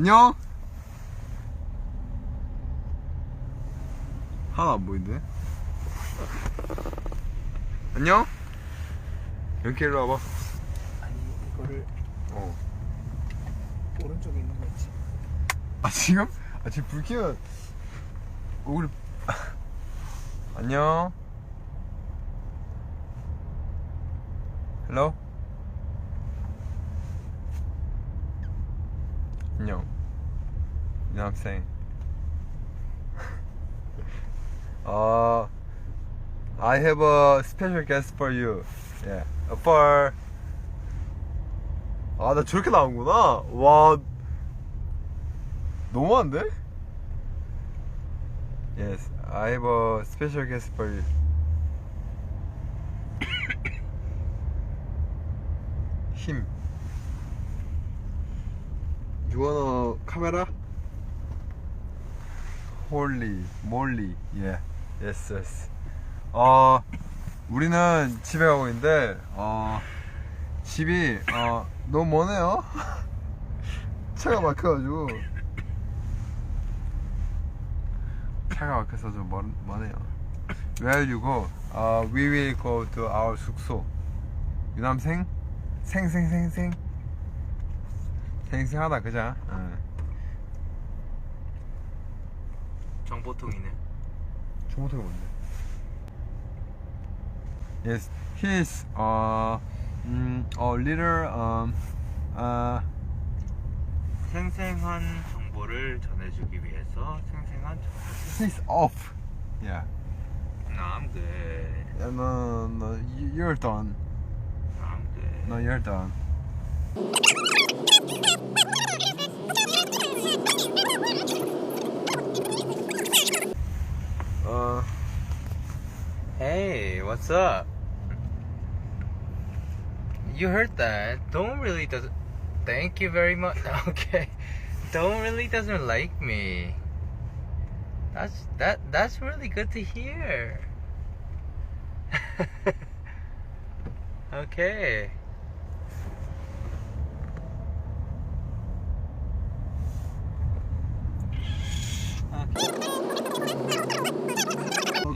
안녕? 하나 안 보이는데? 안녕? 이렇게 일로 와봐. 아니 이거를 어. 오른쪽에 있는 거 있지 아, 지금? 아, 지금 불 켜면 얼굴이. 안녕? 헬로? 안녕. 이 학생. 어, I have a special guest for you. Yeah. For. 아, 나 저렇게 나오는구나. 와. 너무한데? Yes, I have a special guest for you. 힘. You wanna camera? Holy moly, yeah, yes, yes. 어, 우리는 집에 가고 있는데, 어, 집이, 어, 너무 머네요. 차가 막혀가지고. 차가 막혀서 좀 멀, 머네요. Where you go? Uh, we will go to our 숙소. 유남생? 생생생생? 생생하다 그자? 응. 정보통이네 중고등이 뭔데? Yes, he is uh, 음, a little um, uh, 생생한 정보를 전해주기 위해서 생생한 정보 he's off. Yeah. No, I'm good Yeah, no, no, you- you're done. I'm good No, you're done. Uh, Hey, what's up? You heard that. Don't really does Thank you very much. Okay. Don't really doesn't like me. That's that that's really good to hear. okay.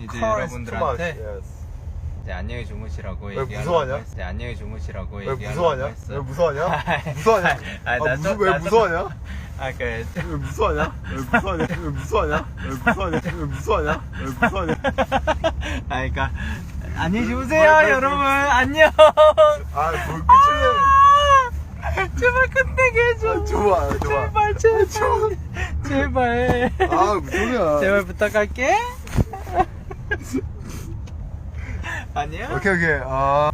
이제 여러분들한테. 이제 안녕히 주무시라고 왜 얘기하려고 무서워하냐? 이제 안녕히 주무시라고 왜 얘기하려고 무서워하냐? 했어. 왜 무서워하냐? 무서워하냐? 아, 아, 나 무서, 좀- 왜 나 좀- 무서워하냐? 아 그래. 왜 무서워하냐? 왜 무서워하냐? 왜 무서워하냐? 왜 무서워하냐? 왜 무서워하냐? 왜 무서워하냐? 아 그러니까 안녕히 주무세요 여러분 안녕. 아, 뭘 끝이네. 제발 끝내게 해줘. 아, 좋아, 좋아. 제발 제발 제발. 아, 무슨 소리야. 제발 부탁할게. 아니야? 오케이, 오케이. 아.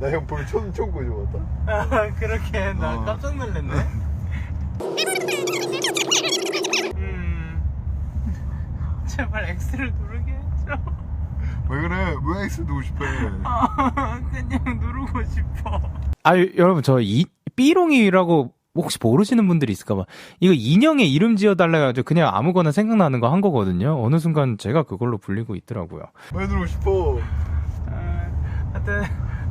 나 형 볼 처음, 처음 보여줘봤다. 아, 그렇게 나 어. 깜짝 놀랐네. 음. 제발 X를 누르게 해줘. 왜 그래? 왜 X 누고 싶어? 아, 그냥 누르고 싶어. 아 여러분 저 이, 삐롱이라고 혹시 모르시는 분들이 있을까봐 이거 인형의 이름 지어달라 해가지고 그냥 아무거나 생각나는 거 한 거거든요 어느 순간 제가 그걸로 불리고 있더라고요 왜 누고 싶어? 아, 하여튼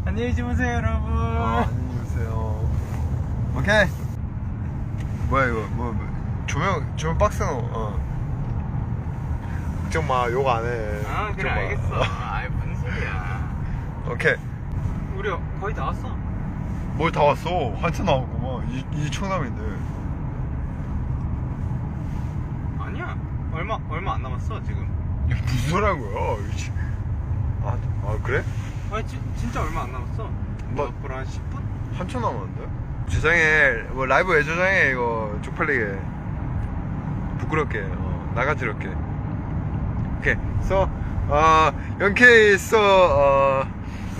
안녕히 주무세요 여러분. 아, 안녕히 계세요. 오케이. 뭐야, 이거. 뭐, 뭐. 조명, 조명 박스노. 어. 걱정 마, 욕 안 해. 아 그래. 알겠어. 아이 무슨 소리야. 오케이. 우리 거의 다 왔어. 뭘 다 왔어? 한참 나왔구만. 이, 이 청남인데. 아니야. 얼마 얼마 안 남았어 지금. 이게 무슨 소리 한 거야? 지- 아, 아, 그래? 아니 지, 진짜 얼마 안 남았어. 뭐- 뭐 앞으로 한 10분? 한참 남았는데? 저장해, 뭐 라이브 왜 저장해, 이거. 쪽팔리게. 부끄럽게, 어, 나가지럽게. 오케이. So, 어, 영케이 있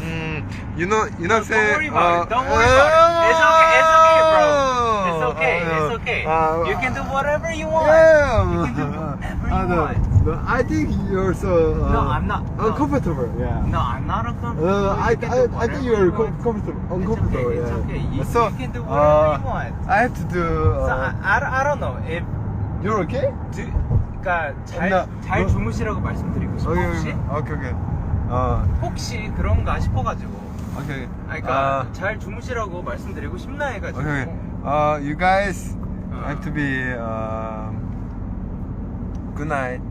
어, 어, 음, 윤호, 윤학생. Don't worry about it. Don't worry about it. It's okay. It's okay, bro. It's okay. It's okay. 아, You can do whatever you want. Yeah. You can do whatever you Ah, no, want. no, I think you're so uh, No, I'm not. No. uncomfortable. Yeah. No, I'm not uncomfortable. Uh, I, You I, do I think you're you comfortable. It's Uncomfortable. okay. It's yeah. okay. You, so, you can do whatever uh, you want. I have to do. So I, Uh, I, don't- I don't know if you're okay? 드, 그러니까 잘, 나- 잘 너- 주무시라고 말씀드리고 싶어 혹시 오케이, 오케이. 어, 혹시 그런가 싶어가지고 오케이. 아니, 그러니까 아, 잘 주무시라고 말씀드리고 싶나 해가지고 오케이. Uh, you guys, I have to be. Um, good night.